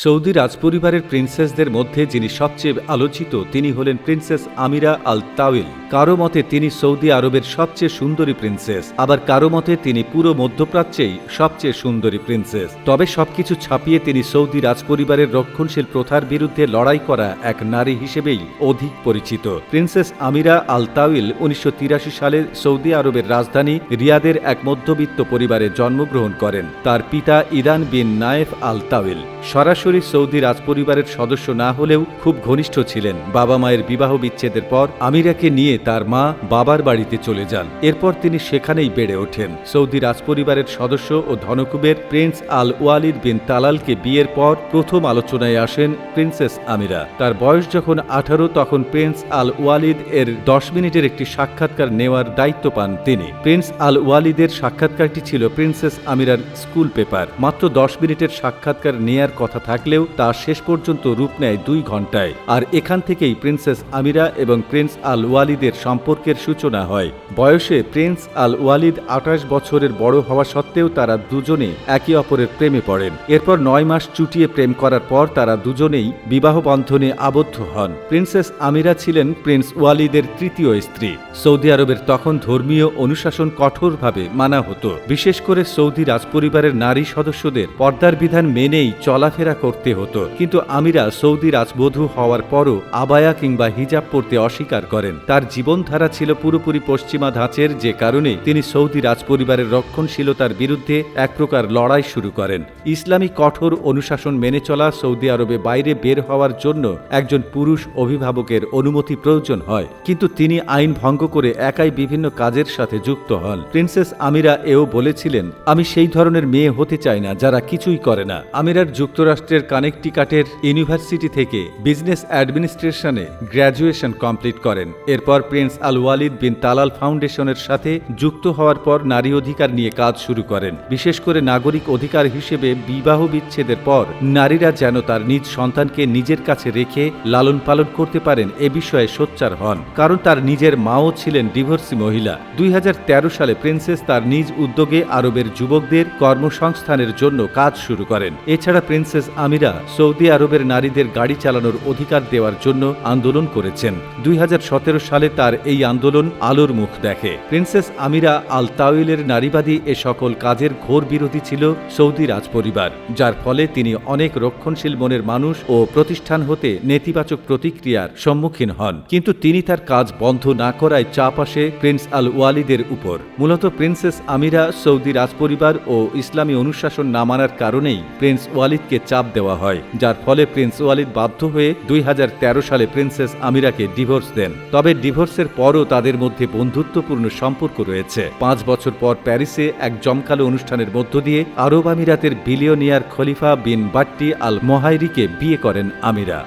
Saudi রাজপরিবারের প্রিন্সেসদের মধ্যে যিনি সবচেয়ে আলোচিত, তিনি হলেন প্রিন্সেস আমিরা আল তাওয়েল কারও মতে তিনি সৌদি আরবের সবচেয়ে সুন্দরী প্রিন্সেস, আবার কারও মতে তিনি পুরো মধ্যপ্রাচ্যেই সবচেয়ে সুন্দরী প্রিন্সেস। তবে সবকিছু ছাপিয়ে তিনি সৌদি রাজপরিবারের রক্ষণশীল প্রথার বিরুদ্ধে লড়াই করা এক নারী হিসেবেই অধিক পরিচিত। প্রিন্সেস আমিরা আল তাওয়েল উনিশশো সালে সৌদি আরবের রাজধানী রিয়াদের এক মধ্যবিত্ত পরিবারে জন্মগ্রহণ করেন। তার পিতা Iran bin Nayef al Tawil সরাসরি সৌদি রাজপরিবারের সদস্য না হলেও খুব ঘনিষ্ঠ ছিলেন। বাবা মায়ের বিবাহ বিচ্ছেদের পর আমিরাকে নিয়ে তার মা বাবার বাড়িতে চলে যান। এরপর তিনি সেখানেই বেড়ে ওঠেন। সৌদি রাজপরিবারের সদস্য ও ধনকুবের প্রিন্স আল ওয়ালিদ বিন তালালকে বিয়ের পর প্রথম আলোচনায় আসেন প্রিন্সেস আমিরা। তার বয়স যখন আঠারো, তখন প্রিন্স আল ওয়ালিদ এর দশ মিনিটের একটি সাক্ষাৎকার নেওয়ার দায়িত্ব পান তিনি। প্রিন্স আল ওয়ালিদের সাক্ষাৎকারটি ছিল প্রিন্সেস আমিরার স্কুল পেপার। মাত্র দশ মিনিটের সাক্ষাৎকার নেয়ার কথা থাকলেও তা শেষ পর্যন্ত রূপ নেয় দুই ঘন্টায় আর এখান থেকেই প্রিন্সেস আমিরা এবং প্রিন্স আল ওয়ালিদের সম্পর্কের সূচনা হয়। বয়সে প্রিন্স আল ওয়ালিদ আঠাশ বছরের বড় হওয়া সত্ত্বেও তারা দুজনে একে অপরের প্রেমে পড়েন। এরপর নয় মাস চুটিয়ে প্রেম করার পর তারা দুজনেই বিবাহ বন্ধনে আবদ্ধ হন। প্রিন্সেস আমিরা ছিলেন প্রিন্স ওয়ালিদের তৃতীয় স্ত্রী। সৌদি আরবের তখন ধর্মীয় অনুশাসন কঠোরভাবে মানা হতো। বিশেষ করে সৌদি রাজপরিবারের নারী সদস্যদের পর্দার বিধান মেনেই চলাফেরা করতে হতো। কিন্তু আমিরা সৌদি রাজবধূ হওয়ার পরও আবায়া কিংবা হিজাব পরতে অস্বীকার করেন। তার জীবনধারা ছিল পুরোপুরি পশ্চিমা ধাঁচের যে কারণে তিনি সৌদি রাজপরিবারের রক্ষণশীলতার বিরুদ্ধে এক প্রকার লড়াই শুরু করেন। ইসলামী কঠোর অনুশাসন মেনে চলা সৌদি আরবে বাইরে বের হওয়ার জন্য একজন পুরুষ অভিভাবকের অনুমতি প্রয়োজন হয়। কিন্তু তিনি আইন ভঙ্গ করে একাই বিভিন্ন কাজের সাথে যুক্ত হন। প্রিন্সেস আমিরা এও বলেছিলেন, আমি সেই ধরনের মেয়ে হতে চাই না যারা কিছুই করে না। আমিরার যুক্তরাষ্ট্রের কানেকটিকাটের ইউনিভার্সিটি থেকে বিজনেস অ্যাডমিনিস্ট্রেশনে গ্র্যাজুয়েশন কমপ্লিট করেন। এরপর prince al Waleed bin Talal ফাউন্ডেশনের সাথে যুক্ত হওয়ার পর নারী অধিকার নিয়ে কাজ শুরু করেন। বিশেষ করে নাগরিক অধিকার হিসেবে বিবাহ বিচ্ছেদের পর নারীরা যেন তার নিজ সন্তানকে নিজের কাছে রেখে লালন পালন করতে পারেন এ বিষয়ে সোচ্চার হন। কারণ তার নিজের মাও ছিলেন ডিভোর্সি মহিলা। দুই হাজার তেরো সালে প্রিন্সেস তার নিজ উদ্যোগে আরবের যুবকদের কর্মসংস্থানের জন্য কাজ শুরু করেন। এছাড়া প্রিন্সেস আমিরা সৌদি আরবের নারীদের গাড়ি চালানোর অধিকার দেওয়ার জন্য আন্দোলন করেছেন। দুই হাজার সতেরো সালে তার এই আন্দোলন আলোর মুখ দেখে। প্রিন্সেস আমিরা আল তাওয়েলের নারীবাদী এ সকল কাজের ঘোর বিরোধী ছিল সৌদি রাজপরিবার, যার ফলে তিনি অনেক রক্ষণশীল মনের মানুষ ও প্রতিষ্ঠান হতে নেতিবাচক প্রতিক্রিয়ার সম্মুখীন হন। কিন্তু তিনি তার কাজ বন্ধ না করায় চাপ আসে প্রিন্স আল ওয়ালিদের উপর। মূলত প্রিন্সেস আমিরা সৌদি রাজপরিবার ও ইসলামী অনুশাসন না মানার কারণেই প্রিন্স ওয়ালিদকে চাপ দেওয়া হয়, যার ফলে প্রিন্স ওয়ালিদ বাধ্য হয়ে দুই হাজার তেরো সালে প্রিন্সেস আমিরাকে ডিভোর্স দেন। তবে ডিভোর্সের পরও তাদের মধ্যে বন্ধুত্বপূর্ণ সম্পর্ক রয়েছে। পাঁচ বছর পর প্যারিসে এক জমকালো অনুষ্ঠানের মধ্য দিয়ে আরব আমিরাতের বিলিয়নিয়ার খলিফা বিন বাট্টি আল মোহাইরিকে বিয়ে করেন আমিরা।